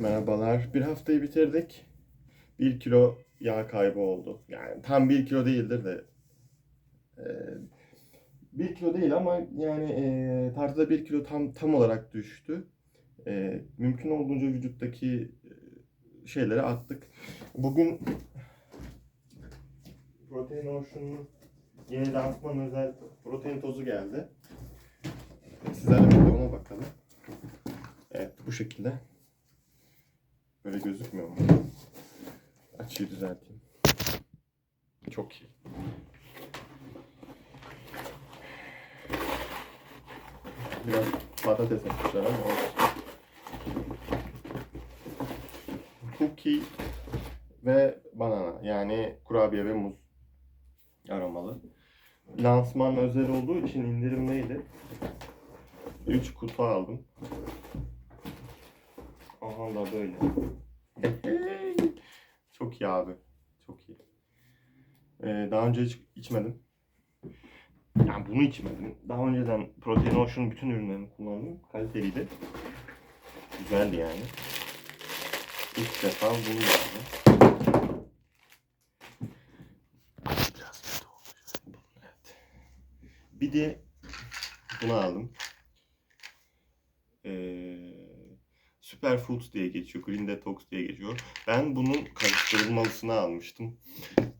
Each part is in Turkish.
Merhabalar. Bir haftayı bitirdik. Bir kilo yağ kaybı oldu. Yani tam bir kilo değildir de. e, bir kilo değil ama yani e, tartıda bir kilo tam tam olarak düştü. E, mümkün olduğunca vücuttaki e, şeyleri attık. Bugün Protein Ocean'ın yeni lansman özel protein tozu geldi. Sizlerle birlikte ona bakalım. Evet bu şekilde. Böyle gözükmüyor mu? Açıyı düzelteyim. Çok iyi. Biraz patates etmişler ama olsun. Cookie ve banana yani kurabiye ve muz aromalı. Lansman özel olduğu için indirimdeydi. 3 kutu aldım. Aha da böyle. Çok iyi abi. Çok iyi. Ee, daha önce hiç içmedim. Yani bunu içmedim. Daha önceden Protein Ocean'ın bütün ürünlerini kullandım. Kaliteliydi. Güzeldi yani. İlk defa bunu yaptım. Evet. Bir de bunu aldım. Ee, Superfoods diye geçiyor. Green Detox diye geçiyor. Ben bunun karıştırılmalısını almıştım.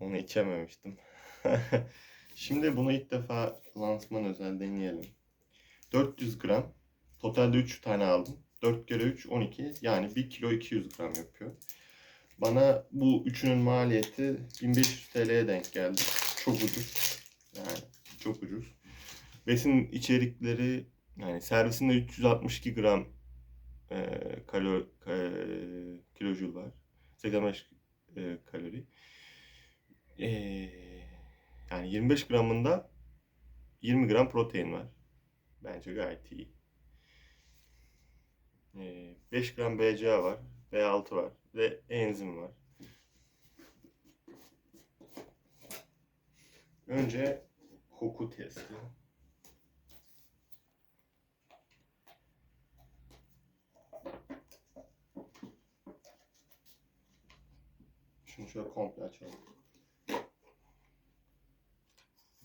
Onu içememiştim. Şimdi bunu ilk defa lansman özel deneyelim. 400 gram. Totalde 3 tane aldım. 4 kere 3 12. Yani 1 kilo 200 gram yapıyor. Bana bu üçünün maliyeti 1500 TL'ye denk geldi. Çok ucuz. Yani çok ucuz. Besin içerikleri yani servisinde 362 gram e, kalo, e, kilojül var. 85 e, kalori. E, yani 25 gramında 20 gram protein var. Bence gayet iyi. E, 5 gram BCA var. B6 var. Ve enzim var. Önce koku testi. Şunu şöyle komple açalım.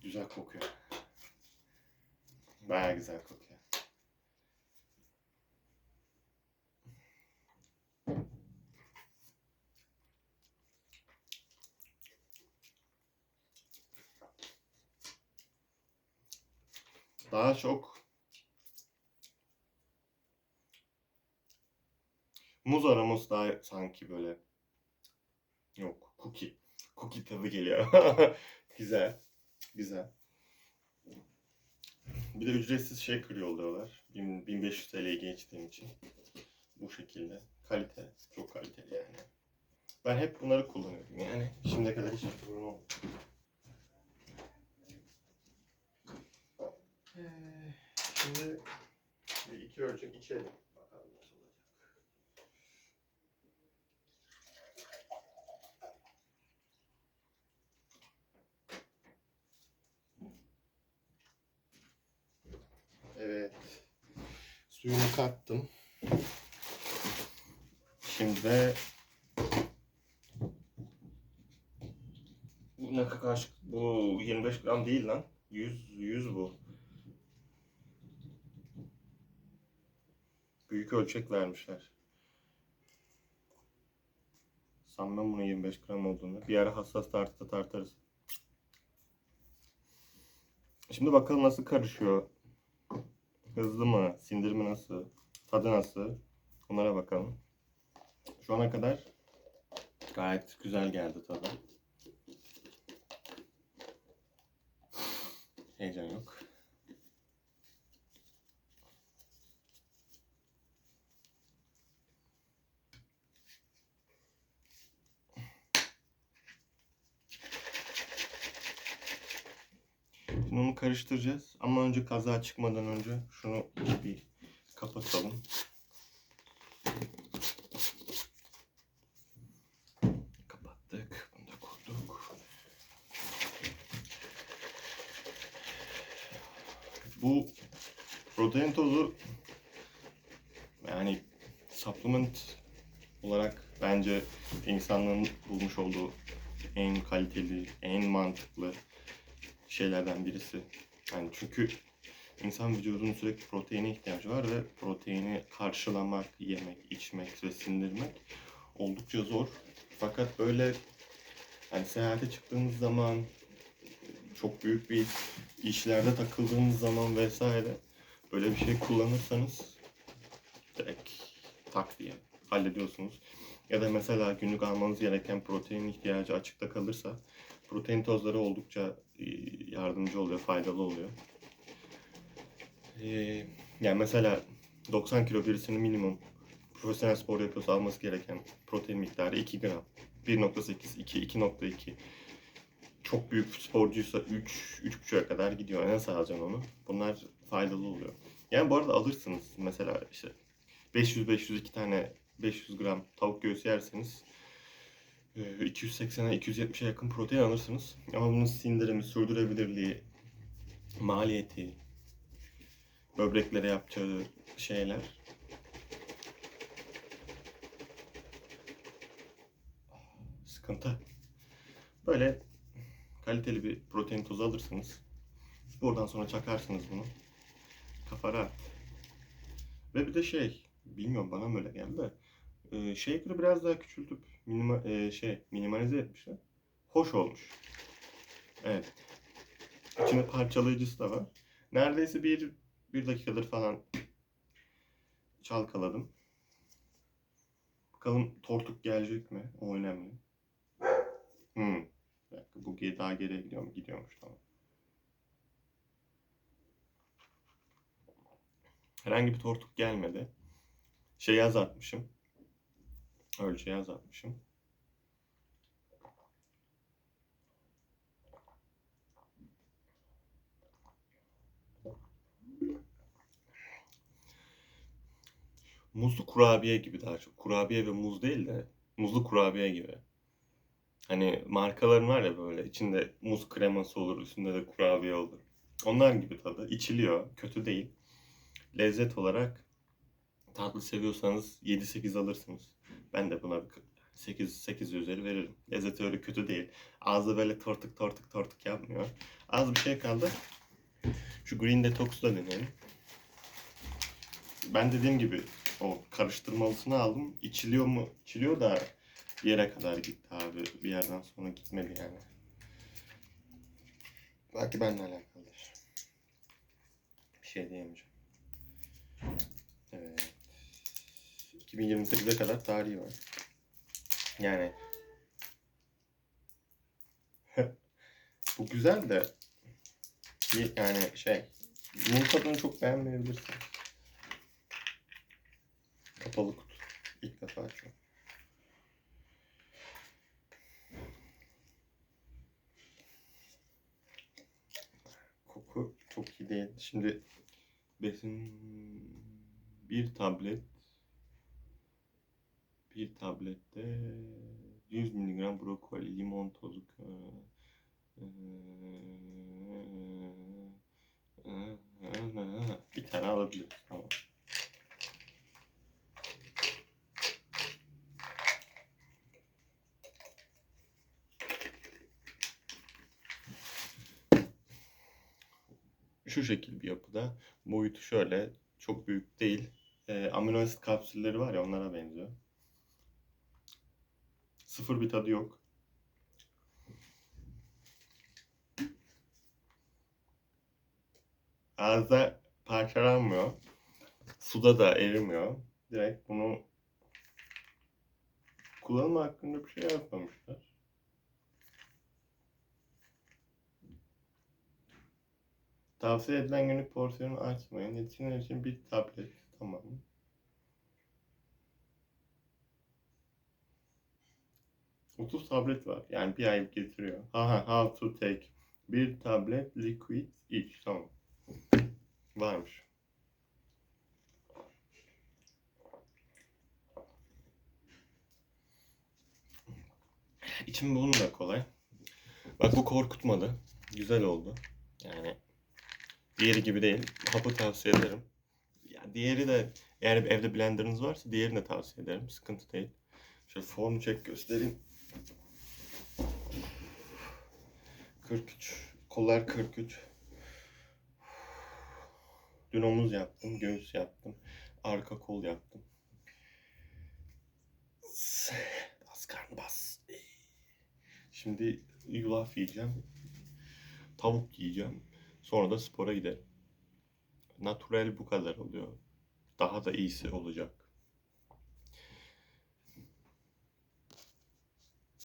Güzel kokuyor. Baya güzel kokuyor. Daha çok muz aroması daha sanki böyle Yok, cookie. Cookie tadı geliyor. güzel. Güzel. Bir de ücretsiz şey yolluyorlar. 1000 1500 TL'ye geçtiğim için. Bu şekilde. Kalite. Çok kaliteli yani. Ben hep bunları kullanıyorum yani. Şimdiye kadar hiç sorun olmadı. Ee, Şimdi iki ölçek içelim. Bakalım nasıl olacak. Evet. Suyunu kattım. Şimdi bu ne kadar bu 25 gram değil lan. 100 100 bu. Büyük ölçek vermişler. Sanmam bunun 25 gram olduğunu. Bir ara hassas tartıda tartarız. Şimdi bakalım nasıl karışıyor. Hızlı mı? Sindirimi nasıl? Tadı nasıl? Onlara bakalım. Şu ana kadar gayet güzel geldi tadı. Heyecan yok. Şimdi onu karıştıracağız. Ama önce kaza çıkmadan önce şunu bir kapatalım. Kapattık. Bunu da koyduk. Bu protein yani supplement olarak bence insanlığın bulmuş olduğu en kaliteli, en mantıklı şeylerden birisi. Yani çünkü insan vücudunun sürekli proteine ihtiyacı var ve proteini karşılamak, yemek, içmek ve sindirmek oldukça zor. Fakat böyle yani seyahate çıktığınız zaman çok büyük bir işlerde takıldığınız zaman vesaire böyle bir şey kullanırsanız direkt tak diye hallediyorsunuz. Ya da mesela günlük almanız gereken protein ihtiyacı açıkta kalırsa protein tozları oldukça e, yardımcı oluyor, faydalı oluyor. Ee, yani mesela 90 kilo birisinin minimum profesyonel spor yapıyorsa alması gereken protein miktarı 2 gram. 1.8, 2, 2.2. Çok büyük sporcuysa 3, 3.5'a kadar gidiyor. Nasıl alacaksın onu? Bunlar faydalı oluyor. Yani bu arada alırsınız. Mesela işte 500-502 tane 500 gram tavuk göğsü yerseniz 280'e 270'e yakın protein alırsınız. Ama bunun sindirimi, sürdürebilirliği, maliyeti, böbreklere yapacağı şeyler sıkıntı. Böyle kaliteli bir protein tozu alırsınız. Buradan sonra çakarsınız bunu. Kafa rahat. Ve bir de şey, bilmiyorum bana mı öyle geldi de e, shaker'ı biraz daha küçültüp minima, e, şey minimalize etmişler. Hoş olmuş. Evet. İçinde parçalayıcısı da var. Neredeyse bir, bir dakikadır falan çalkaladım. Bakalım tortuk gelecek mi? O önemli. Hmm. Bir dakika, bu daha geriye gidiyor mu? Gidiyormuş tamam. Herhangi bir tortuk gelmedi. Şeyi azaltmışım. Ölçüyü azaltmışım. Muzlu kurabiye gibi daha çok. Kurabiye ve muz değil de muzlu kurabiye gibi. Hani markaların var ya böyle içinde muz kreması olur, üstünde de kurabiye olur. Onlar gibi tadı. İçiliyor. Kötü değil. Lezzet olarak tatlı seviyorsanız 7-8 alırsınız. Ben de buna 8 8 üzeri veririm. Lezzeti öyle kötü değil. Ağzı böyle tortuk tortuk tortuk yapmıyor. Az bir şey kaldı. Şu Green Detox'u da deneyelim. Ben dediğim gibi o karıştırmalısını aldım. İçiliyor mu? İçiliyor da yere kadar gitti abi. Bir yerden sonra gitmedi yani. Belki benimle alakalıdır. Bir şey diyemeyeceğim. Evet. 2028'e kadar tarihi var. Yani bu güzel de yani şey bunun tadını çok beğenmeyebilirsin. Kapalı kutu. İlk defa açıyorum. Koku çok iyi değil. Şimdi besin bir tablet bir tablette 100 mg brokoli, limon tozu, bir tane alabiliriz. Tamam. Şu şekil bir yapıda. Boyutu şöyle. Çok büyük değil. Ee, amino asit kapsülleri var ya onlara benziyor. Sıfır bir tadı yok. Ağızda parçalanmıyor. Suda da erimiyor. Direkt bunu kullanımı hakkında bir şey yazmamışlar. Tavsiye edilen günlük porsiyonu açmayın. Yetişkinler için bir tablet. Tamam. Otuz tablet var. Yani bir ay getiriyor. Aha, how to take. Bir tablet liquid iç. Tamam. Varmış. İçim bunun da kolay. Bak bu korkutmadı. Güzel oldu. Yani diğeri gibi değil. Hapı tavsiye ederim. Ya diğeri de eğer evde blenderınız varsa diğerini de tavsiye ederim. Sıkıntı değil. Şöyle form çek göstereyim. 43. Kollar 43. Dün omuz yaptım, göğüs yaptım, arka kol yaptım. Bas karnı bas. Şimdi yulaf yiyeceğim. Tavuk yiyeceğim. Sonra da spora giderim. Natural bu kadar oluyor. Daha da iyisi olacak.